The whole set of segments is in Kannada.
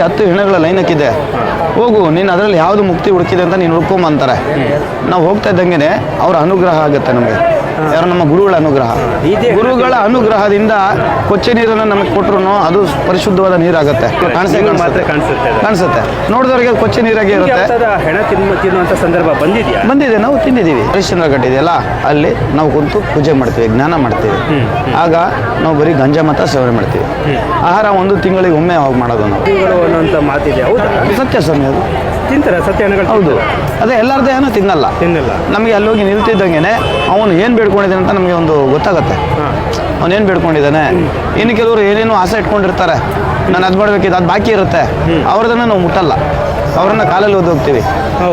ಹತ್ತು ಹೆಣಗಳ ಲೈನ್ ಹಾಕಿದೆ. ಹೋಗು ನೀನು ಅದರಲ್ಲಿ ಯಾವುದು ಮುಕ್ತಿ ಹುಡುಕಿದೆ ಅಂತ ನೀನು ಹುಡ್ಕೊಂಬಂತಾರೆ. ನಾವು ಹೋಗ್ತಾ ಇದ್ದಂಗೆ ಅವರ ಅನುಗ್ರಹ ಆಗುತ್ತೆ ನಮಗೆ. ಯಾರು ನಮ್ಮ ಗುರುಗಳ ಅನುಗ್ರಹ. ಗುರುಗಳ ಅನುಗ್ರಹದಿಂದ ಕೊಚ್ಚೆ ನೀರನ್ನು ನಮಗೆ ಕೊಟ್ಟರು ಅದು ಪರಿಶುದ್ಧವಾದ ನೀರಾಗುತ್ತೆ. ಕಾಣಿಸುತ್ತೆ. ನೋಡಿದವರಿಗೆ ಕೊಚ್ಚೆ ನೀರಾಗೆ ಇರುತ್ತೆ. ಹೆಣ ಸಂದರ್ಭ ಬಂದಿದೆಯಾ? ಬಂದಿದೆ. ನಾವು ತಿಂದಿದ್ದೀವಿ. ಹರಿಶ್ಚಂದ್ರ ಕಟ್ಟಿದೆಯಲ್ಲ ಅಲ್ಲಿ ನಾವು ಕುಂತು ಪೂಜೆ ಮಾಡ್ತೀವಿ ಜ್ಞಾನ ಮಾಡ್ತೀವಿ. ಆಗ ನಾವು ಬರೀ ಗಂಜಾ ಮಾತ್ರ ಸೇವನೆ ಮಾಡ್ತೀವಿ. ಆಹಾರ ಒಂದು ತಿಂಗಳಿಗೆ ಒಮ್ಮೆ ಅವಾಗ ಮಾಡೋದು ನಾವು ಮಾತಿದೆ ಸತ್ಯ ಸ್ವಾಮಿ ಅದು. ತಿಂತಾರೆ ಸತ್ಯ ಹೌದು. ಅದೇ ಎಲ್ಲರ ಏನು ತಿನ್ನಲ್ಲ. ತಿನ್ನಲ್ಲ. ನಮಗೆ ಅಲ್ಲಿ ಹೋಗಿ ನಿಲ್ತಿದ್ದಂಗೆ ಅವನು ಏನು ಬೇಡ್ಕೊಂಡಿದ್ದಾನೆ ಅಂತ ನಮಗೆ ಒಂದು ಗೊತ್ತಾಗುತ್ತೆ. ಏನು ಬೇಡ್ಕೊಂಡಿದ್ದಾನೆ? ಇನ್ನು ಕೆಲವರು ಏನೇನೋ ಆಸೆ ಇಟ್ಕೊಂಡಿರ್ತಾರೆ. ನಾನು ಅದು ಮಾಡ್ಬೇಕಿದ್ದು ಅದು ಬಾಕಿ ಇರುತ್ತೆ. ಅವ್ರದನ್ನ ನಾವು ಮುಟ್ಟಲ್ಲ. ಅವ್ರನ್ನ ಕಾಲಲ್ಲಿ ಓದೋಗ್ತೀವಿ.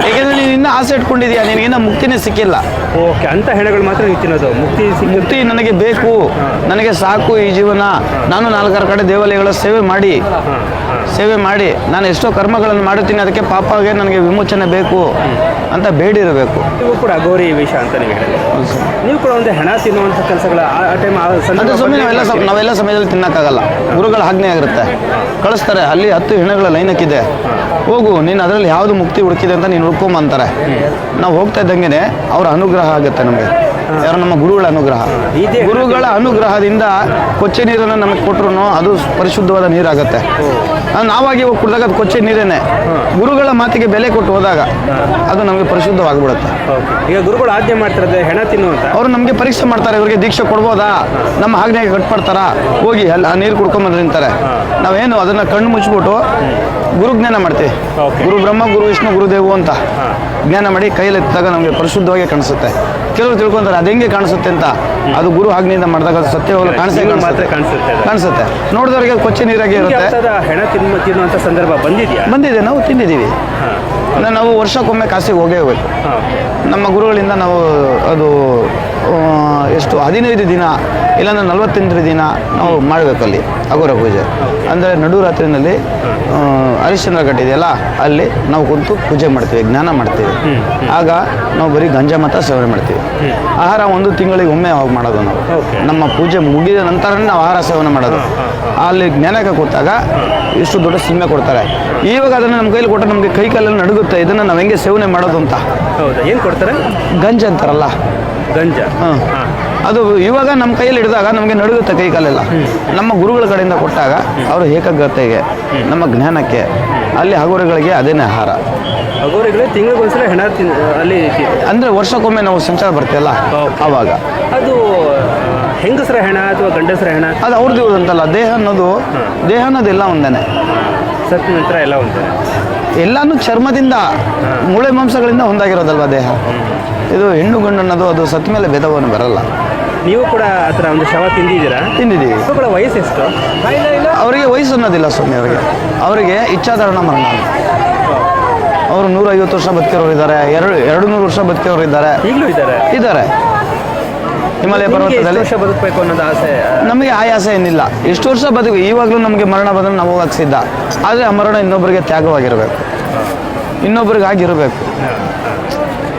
ಯಾಕೆಂದ್ರೆ ನೀನು ಇನ್ನೂ ಆಸೆ ಇಟ್ಕೊಂಡಿದ್ಯಾ ನಿನಗಿನ್ನ ಮುಕ್ತಿನೇ ಸಿಕ್ಕಿಲ್ಲ. ಓಕೆ ಅಂತ ಹೆಣಗಳು ಮಾತ್ರ ನೀವು ತಿನ್ನೋದು? ಮುಕ್ತಿ ಮುಕ್ತಿ ನನಗೆ ಬೇಕು. ನನಗೆ ಸಾಕು ಈ ಜೀವನ. ನಾನು ನಾಲ್ಕಾರು ಕಡೆ ದೇವಾಲಯಗಳ ಸೇವೆ ಮಾಡಿ ಸೇವೆ ಮಾಡಿ ನಾನು ಎಷ್ಟೋ ಕರ್ಮಗಳನ್ನು ಮಾಡುತ್ತೀನಿ ಅದಕ್ಕೆ ಪಾಪಗೆ ನನಗೆ ವಿಮೋಚನೆ ಬೇಕು ಅಂತ ಬೇಡಿರಬೇಕು ನೀವು ಕೂಡ ಗೌರಿ ವಿಷಯ ಅಂತ ನೀವು ಹೇಳಿ ನೀವು ಕೂಡ ಒಂದು ಹೆಣ ತಿನ್ನುವಂಥ ಕೆಲಸಗಳ ಆ ಟೈಮ್ ಅದು ಸುಮ್ಮನೆ ನಾವೆಲ್ಲ. ಸಮ- ನಾವೆಲ್ಲ ಸಮಯದಲ್ಲಿ ತಿನ್ನೋಕ್ಕಾಗಲ್ಲ. ಗುರುಗಳ ಆಜ್ಞೆ ಆಗಿರುತ್ತೆ. ಕಳಿಸ್ತಾರೆ ಅಲ್ಲಿ ಹತ್ತು ಹೆಣಗಳ ಲೈನಕ್ಕಿದೆ ಹೋಗು ನೀನು ಅದರಲ್ಲಿ ಯಾವುದು ಮುಕ್ತಿ ಹುಡುಕಿದೆ ಅಂತ ನೀನು ಹುಡ್ಕೊಂಬಂತಾರೆ. ನಾವು ಹೋಗ್ತಾ ಇದ್ದಂಗೆ ಅವರ ಅನುಗ್ರಹ ಆಗುತ್ತೆ ನಮಗೆ. ಯಾರು ನಮ್ಮ ಗುರುಗಳ ಅನುಗ್ರಹ. ಗುರುಗಳ ಅನುಗ್ರಹದಿಂದ ಕೊಚ್ಚೆ ನೀರನ್ನು ನಮಗೆ ಕೊಟ್ಟರು ಅದು ಪರಿಶುದ್ಧವಾದ ನೀರಾಗುತ್ತೆ. ಅದು ನಾವಾಗಿ ಹೋಗಿ ಕುಡಿದಾಗ ಅದು ಕೊಚ್ಚೆ ನೀರೇನೆ. ಗುರುಗಳ ಮಾತಿಗೆ ಬೆಲೆ ಕೊಟ್ಟು ಹೋದಾಗ ಅದು ನಮಗೆ ಪರಿಶುದ್ಧವಾಗಿಬಿಡುತ್ತೆ. ಈಗ ಗುರುಗಳು ಆಜ್ಞೆ ಮಾಡ್ತಾರೆ ಹೆಣ ತಿನ್ನುವಂತ ಅವರು ನಮಗೆ ಪರೀಕ್ಷೆ ಮಾಡ್ತಾರೆ ಇವರಿಗೆ ದೀಕ್ಷೆ ಕೊಡ್ಬೋದಾ? ನಮ್ಮ ಆಜ್ಞೆಗೆ ಕಟ್ಪಡ್ತಾರಾ ಹೋಗಿ ಅಲ್ಲಿ ಆ ನೀರು ಕುಡ್ಕೊಂಬಂದ್ರೆ ನಿಂತಾರೆ. ನಾವೇನು ಅದನ್ನು ಕಣ್ಣು ಮುಚ್ಚಿಬಿಟ್ಟು ಗುರು ಜ್ಞಾನ ಮಾಡ್ತೀವಿ ಗುರು ಬ್ರಹ್ಮ ಗುರು ವಿಷ್ಣು ಗುರುದೇವು ಅಂತ ಜ್ಞಾನ ಮಾಡಿ ಕೈಯಲ್ಲಿ ಎತ್ತಿದಾಗ ನಮಗೆ ಪರಿಶುದ್ಧವಾಗಿ ಕಾಣಿಸುತ್ತೆ. ಕೆಲವರು ತಿಳ್ಕೊಂತಾರೆ ಅದು ಹೆಂಗೆ ಕಾಣಿಸುತ್ತೆ ಅಂತ? ಅದು ಗುರು ಆಜ್ಞೆಯಿಂದ ಮಾಡಿದಾಗ ಅದು ಸತ್ಯವಾಗಲು ಕಾಣಿಸುತ್ತೆ. ಕಾಣಿಸುತ್ತೆ ಅದು. ನೋಡಿದವರಿಗೆ ಕೊಚ್ಚೆ ನೀರಾಗಿ ಇರುತ್ತೆ. ಹೆಣ ತಿನ್ನುವಂಥ ಸಂದರ್ಭ ಬಂದಿದೆಯಾ? ಬಂದಿದೆ ನಾವು ತಿಂದಿದ್ದೀವಿ. ನಾವು ವರ್ಷಕ್ಕೊಮ್ಮೆ ಕಾಸಿಗೆ ಹೋಗೇ ಹೋಗ್ಬೇಕು ನಮ್ಮ ಗುರುಗಳಿಂದ ನಾವು ಅದು ಎಷ್ಟು ಹದಿನೈದು ದಿನ ಇಲ್ಲಾಂದ್ರೆ ನಲವತ್ತೆಂಟು ದಿನ ನಾವು ಮಾಡಬೇಕಲ್ಲಿ ಅಘೋರ ಪೂಜೆ. ಅಂದರೆ ನಡುರಾತ್ರಿನಲ್ಲಿ ಹರಿಶ್ಚಂದ್ರ ಕಟ್ಟಿದೆಯಲ್ಲ ಅಲ್ಲಿ ನಾವು ಕುಂತು ಪೂಜೆ ಮಾಡ್ತೀವಿ ಜ್ಞಾನ ಮಾಡ್ತೀವಿ. ಆಗ ನಾವು ಬರೀ ಗಂಜಾ ಮಾತ್ರ ಸೇವನೆ ಮಾಡ್ತೀವಿ. ಆಹಾರ ಒಂದು ತಿಂಗಳಿಗೆ ಒಮ್ಮೆ ಅವಾಗ ಮಾಡೋದು ನಾವು. ನಮ್ಮ ಪೂಜೆ ಮುಗಿದ ನಂತರನೇ ನಾವು ಆಹಾರ ಸೇವನೆ ಮಾಡೋದು. ಅಲ್ಲಿ ಜ್ಞಾನಕ್ಕೆ ಕೂತಾಗ ಇಷ್ಟು ದೊಡ್ಡ ಸಿಮ್ಮೆ ಕೊಡ್ತಾರೆ. ಇವಾಗ ಅದನ್ನು ನಮ್ಮ ಕೈಲಿ ಕೊಟ್ಟರೆ ನಮಗೆ ಕೈ ಕಾಲಲ್ಲಿ ನಡುಗುತ್ತೆ ಇದನ್ನು ನಾವು ಹೆಂಗೆ ಸೇವನೆ ಮಾಡೋದು ಅಂತ. ಹೌದಾ? ಏನು ಕೊಡ್ತಾರೆ? ಗಂಜ ಅಂತಾರಲ್ಲ. ಗಂಜ. ಹಾಂ. ಅದು ಇವಾಗ ನಮ್ಮ ಕೈಯಲ್ಲಿ ಹಿಡಿದಾಗ ನಮಗೆ ನಡುಗುತ್ತೆ ಕೈ ಕಾಲೆಲ್ಲ ನಮ್ಮ ಗುರುಗಳ ಕಡೆಯಿಂದ ಕೊಟ್ಟಾಗ ಅವರು ಏಕಾಗ್ರತೆಗೆ ನಮ್ಮ ಜ್ಞಾನಕ್ಕೆ ಅಲ್ಲಿ ಹಗುರಗಳಿಗೆ ಅದೇನೇ ಆಹಾರ. ಅಗೋರಿಗಳೇ ತಿಂಗಳಿಗೊಂದ್ಸಲ ಹೆಣ ಅಲ್ಲಿ ಅಂದರೆ ವರ್ಷಕ್ಕೊಮ್ಮೆ ನಾವು ಸಂಚಾರ ಬರ್ತೀವಲ್ಲ. ಆವಾಗ. ಅದು ಹೆಂಗಸ್ರ ಹೆಂಗಸರ ಹೆಣ ಅಥವಾ ಗಂಡಸರ ಹೆಣ? ಅದು ಅವ್ರದ್ದು ಇರೋದಂತಲ್ಲ ದೇಹ ಅನ್ನೋದು ದೇಹ ಅನ್ನೋದೆಲ್ಲ ಒಂದೇನೆ. ಸತ್ತ ನಂತರ ಎಲ್ಲ ಉಂಟು. ಎಲ್ಲಾನು ಚರ್ಮದಿಂದ ಮೂಳೆ ಮಾಂಸಗಳಿಂದ ಒಂದಾಗಿರೋದಲ್ವ ದೇಹ? ಇದು ಹೆಣ್ಣು ಗಂಡು ಅನ್ನೋದು ಅದು ಸತ್ತ ಮೇಲೆ ಭೇದವನ್ನು ಬರಲ್ಲ. ನೀವು ಕೂಡ ಆ ಥರ ಒಂದು ಶವ ತಿಂದಿದ್ದೀರಾ? ತಿಂದಿದ್ದೀವಿ. ಕೂಡ ವಯಸ್ಸು ಎಷ್ಟು? ಅವರಿಗೆ ವಯಸ್ಸು ಅನ್ನೋದಿಲ್ಲ ಸ್ವಾಮಿ ಅವರಿಗೆ. ಅವರಿಗೆ ಇಚ್ಛಾಧಾರಣ ಮರಣ. ಅವರು ನೂರೈವತ್ತು ವರ್ಷ ಬದುಕಿರೋರು ಇದ್ದಾರೆ ಎರಡು ಎರಡು ನೂರು ವರ್ಷ ಬದುಕಿರೋರು ಇದ್ದಾರೆ ಈಗಲೂ ಇದ್ದಾರೆ? ಇದ್ದಾರೆ. ಹಿಮಾಲಯ ಪರ್ವತದಲ್ಲಿ? ವರ್ಷ ಬದುಕಬೇಕು ಅನ್ನೋದು ಆಸೆ? ನಮಗೆ ಆ ಆಸೆ ಏನಿಲ್ಲ. ಎಷ್ಟು ವರ್ಷ ಬದುಕು ಇವಾಗಲೂ ನಮಗೆ ಮರಣ ಬಂದರೆ ನಾವು ಹೋಗಕ್ಕೆ ಸಿದ್ಧ. ಆದರೆ ಆ ಮರಣ ಇನ್ನೊಬ್ಬರಿಗೆ ತ್ಯಾಗವಾಗಿರಬೇಕು. ಇನ್ನೊಬ್ರಿಗೆ ಆಗಿರಬೇಕು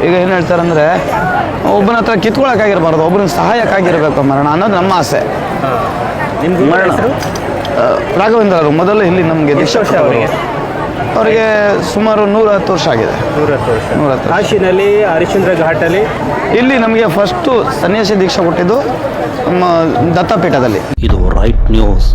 ಈಗ ಏನು ಹೇಳ್ತಾರಂದ್ರೆ ಅಂದರೆ ಒಬ್ಬನ ಹತ್ರ ಕಿತ್ಕೊಳಕ್ಕಾಗಿರ್ಬಾರ್ದು ಒಬ್ಬನ ಸಹಾಯಕ್ಕಾಗಿರಬೇಕು ಮರಣ ಅನ್ನೋದು ನಮ್ಮ ಆಸೆ. ಅವರು ಮರಣ. ರಾಘವೇಂದ್ರ ಆ, ಮೊದಲು ಇಲ್ಲಿ ನಮಗೆ ವರ್ಷ ಅವರಿಗೆ? ಅವರಿಗೆ ಸುಮಾರು ನೂರ ಹತ್ತು ವರ್ಷ ಆಗಿದೆ. ನೂರತ್ತು ವರ್ಷ. ನೂರ ಹತ್ತು. ಕಾಶಿನಲ್ಲಿ ಹರಿಶ್ಚಂದ್ರ ಘಾಟಲ್ಲಿ? ಇಲ್ಲಿ ನಮಗೆ ಫಸ್ಟು ಸನ್ಯಾಸಿ ದೀಕ್ಷೆ ಕೊಟ್ಟಿದ್ದು ನಮ್ಮ ದತ್ತಪೀಠದಲ್ಲಿ. ಇದು ರೈಟ್ ನ್ಯೂಸ್